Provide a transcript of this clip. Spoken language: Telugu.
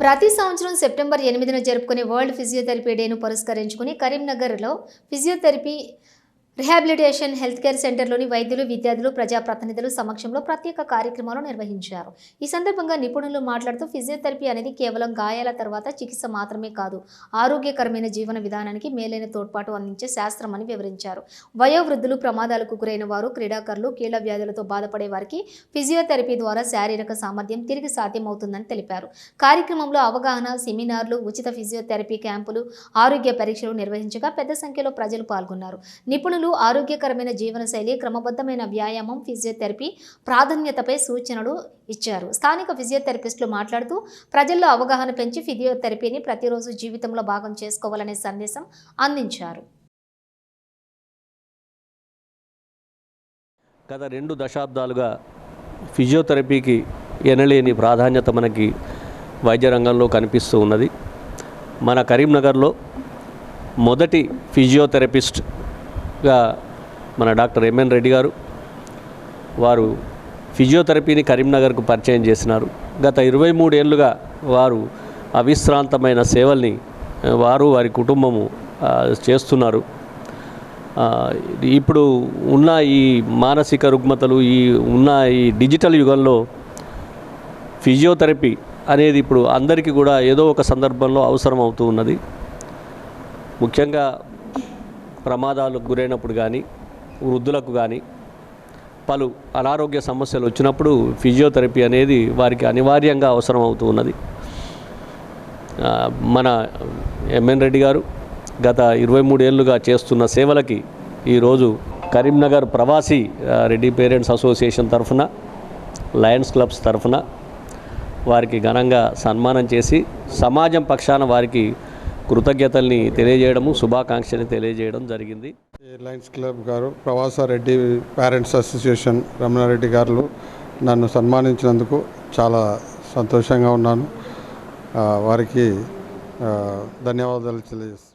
ప్రతి సంవత్సరం సెప్టెంబర్ ఎనిమిదిన జరుపుకునే వరల్డ్ ఫిజియోథెరపీ డేను పురస్కరించుకుని కరీంనగర్లో ఫిజియోథెరపీ రిహాబిలిటేషన్ హెల్త్ కేర్ సెంటర్లోని వైద్యులు విద్యార్థులు ప్రజాప్రతినిధులు సమక్షంలో ప్రత్యేక కార్యక్రమాలు నిర్వహించారు. ఈ సందర్భంగా నిపుణులు మాట్లాడుతూ ఫిజియోథెరపీ అనేది కేవలం గాయాల తర్వాత చికిత్స మాత్రమే కాదు ఆరోగ్యకరమైన జీవన విధానానికి మేలైన తోడ్పాటు అందించే శాస్త్రం అని వివరించారు. వయోవృద్ధులు ప్రమాదాలకు గురైన వారు క్రీడాకారులు కీళ్ళ వ్యాధులతో బాధపడే వారికి ఫిజియోథెరపీ ద్వారా శారీరక సామర్థ్యం తిరిగి సాధ్యమవుతుందని తెలిపారు. కార్యక్రమంలో అవగాహన సెమినార్లు ఉచిత ఫిజియోథెరపీ క్యాంపులు ఆరోగ్య పరీక్షలు నిర్వహించగా పెద్ద సంఖ్యలో ప్రజలు పాల్గొన్నారు. నిపుణులు ఆరోగ్యకరమైన జీవనశైలి క్రమబద్ధమైన వ్యాయామం ఫిజియోథెరపీ ప్రాధాన్యతపై సూచనలు ఇచ్చారు. స్థానిక ఫిజియోథెరపిస్టులు మాట్లాడుతూ ప్రజల్లో అవగాహన పెంచి ఫిజియోథెరపీని ప్రతిరోజు జీవితంలో భాగం చేసుకోవాలనే సందేశం అందించారు. గత రెండు దశాబ్దాలుగా ఫిజియోథెరపీకి ఎనలేని ప్రాధాన్యత మనకి వైద్య రంగంలో కనిపిస్తూ ఉన్నది. మన కరీంనగర్లో మొదటి ఫిజియోథెరపిస్ట్ గా మన డాక్టర్ ఎంఎన్ రెడ్డి గారు వారు ఫిజియోథెరపీని కరీంనగర్కు పరిచయం చేసినారు. గత ఇరవై మూడేళ్ళుగా వారు అవిశ్రాంతమైన సేవల్ని వారు వారి కుటుంబము చేస్తున్నారు. ఇప్పుడు ఉన్న ఈ మానసిక రుగ్మతలు ఈ ఉన్న ఈ డిజిటల్ యుగంలో ఫిజియోథెరపీ అనేది ఇప్పుడు అందరికీ కూడా ఏదో ఒక సందర్భంలో అవసరం అవుతూ ఉన్నది. ముఖ్యంగా ప్రమాదాలకు గురైనప్పుడు కానీ వృద్ధులకు కానీ పలు అనారోగ్య సమస్యలు వచ్చినప్పుడు ఫిజియోథెరపీ అనేది వారికి అనివార్యంగా అవసరం అవుతూ ఉన్నది. మన ఎంఎన్ రెడ్డి గారు గత ఇరవై మూడేళ్ళుగా చేస్తున్న సేవలకి ఈరోజు కరీంనగర్ ప్రవాసీ రెడ్డి పేరెంట్స్ అసోసియేషన్ తరఫున లయన్స్ క్లబ్స్ తరఫున వారికి ఘనంగా సన్మానం చేసి సమాజం పక్షాన వారికి కృతజ్ఞతల్ని తెలియజేయడము శుభాకాంక్షని తెలియజేయడం జరిగింది. ఎయిర్లైన్స్ లయన్స్ క్లబ్ గారు ప్రవాస రెడ్డి పేరెంట్స్ అసోసియేషన్ రమణారెడ్డి గారు నన్ను సన్మానించినందుకు చాలా సంతోషంగా ఉన్నాను. వారికి ధన్యవాదాలు తెలియజేస్తున్నాను.